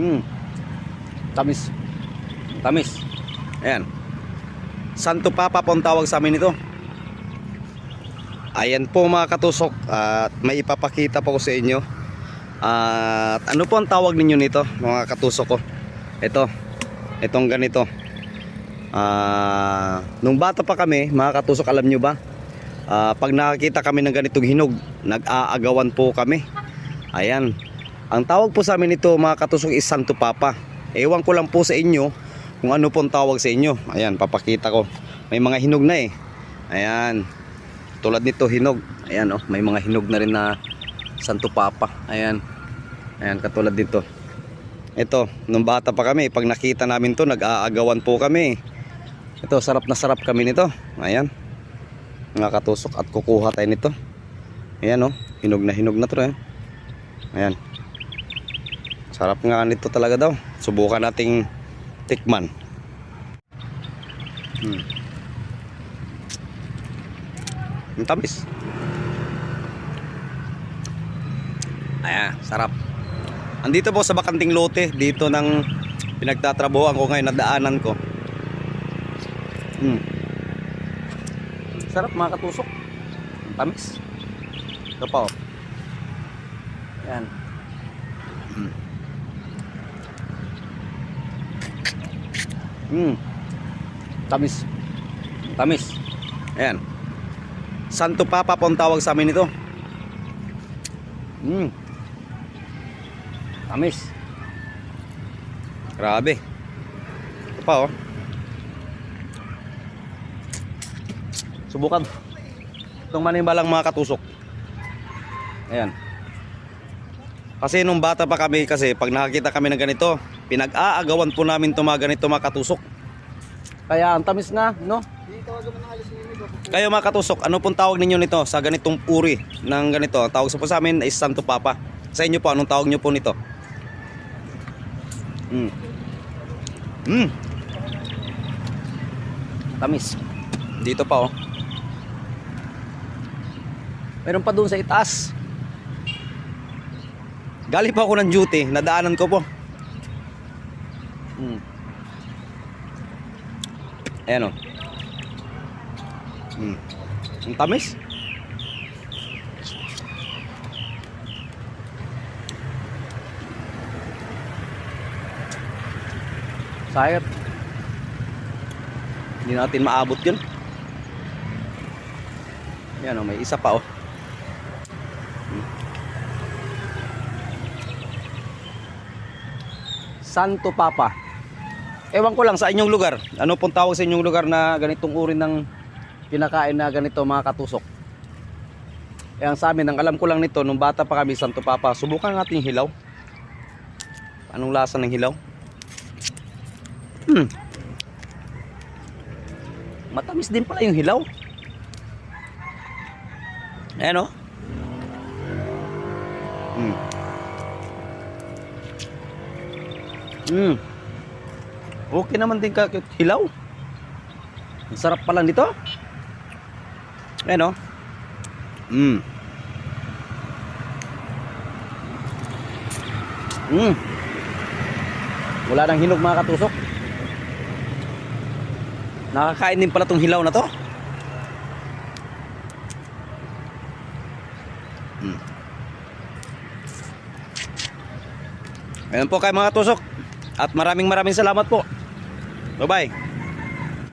Hmm. Tamis. Tamis. Ayan. Santo Papa po ang tawag sa amin ito. Ayan po mga katusok at may ipapakita po ko sa inyo. At ano po ang tawag ninyo nito mga katusok ko? Ito. Itong ganito. Ah, nung bata pa kami, mga katusok alam nyo ba? Ah, pag nakakita kami ng ganitong hinog, nag-aagawan po kami. Ayan. Ang tawag po sa amin ito mga katusok is Santo Papa. Ewan ko lang po sa inyo kung ano po ang tawag sa inyo. Ayan, papakita ko. May mga hinog na eh. Ayan. Tulad nito hinog. Ayan oh, may mga hinog na rin na Santo Papa. Ayan. Ayan, katulad dito. Ito, nung bata pa kami, pag nakita namin to, nag-aagawan po kami. Ito, sarap na sarap kami nito. Ayan. Mga katusok at kukuha tayo nito. Ayan oh, hinog na hinog na to eh. Ayan. Sarap nga nito talaga daw. Subukan nating tikman. Hmm. Ang tamis. Ayan, sarap. Andito po sa Bakanting Lote, dito ng pinagtatrabuhan ko ngayon, nadaanan ko. Hmm. Sarap mga katusok. Ang tamis. Ito pa oh. Ayan. Hmm. Hmm. Tamis. Tamis. Ayan. Santo Papa po ang tawag sa amin ito. Hmm. Tamis. Grabe. Ito pa oh. Subukan. Itong manibalang mga katusok. Ayan. Kasi nung bata pa kami kasi pag nakakita kami ng ganito, pinag-aagawan po namin itong mga ganito mga katusok. Kaya ang tamis nga, no? Kayo mga katusok, ano pong tawag ninyo nito sa ganitong uri ng ganito? Ang tawag sa po sa amin is Santo Papa. Sa inyo po, anong tawag nyo po nito? Mm. Mm. Tamis. Dito pa oh. Meron pa doon sa itaas. Galing pa ako ng duty, nadaanan ko po. Mm. Ayan o. Mm. Ang tamis. Sayat. Hindi natin maabot yun. Yan o, may isa pa o. Santo Papa. Ewan ko lang sa inyong lugar. Ano pong tawag sa inyong lugar na ganitong uri ng kinakain na ganito mga katusok? Eh ang sa amin, ang alam ko lang nito, nung bata pa kami, Santo Papa, subukan natin yung hilaw. Anong lasa ng hilaw? Hmm. Matamis din pala yung hilaw. Ayan o. Hmm. Hmm. Okay naman din ka hilaw. Ang sarap pa lang dito. Ayan o. Hmm. Hmm. Wala nang hinog mga katusok. Nakakain din pala tong hilaw na to. Hmm. Ayan po kay mga tusok. At maraming maraming salamat po. Bye bye.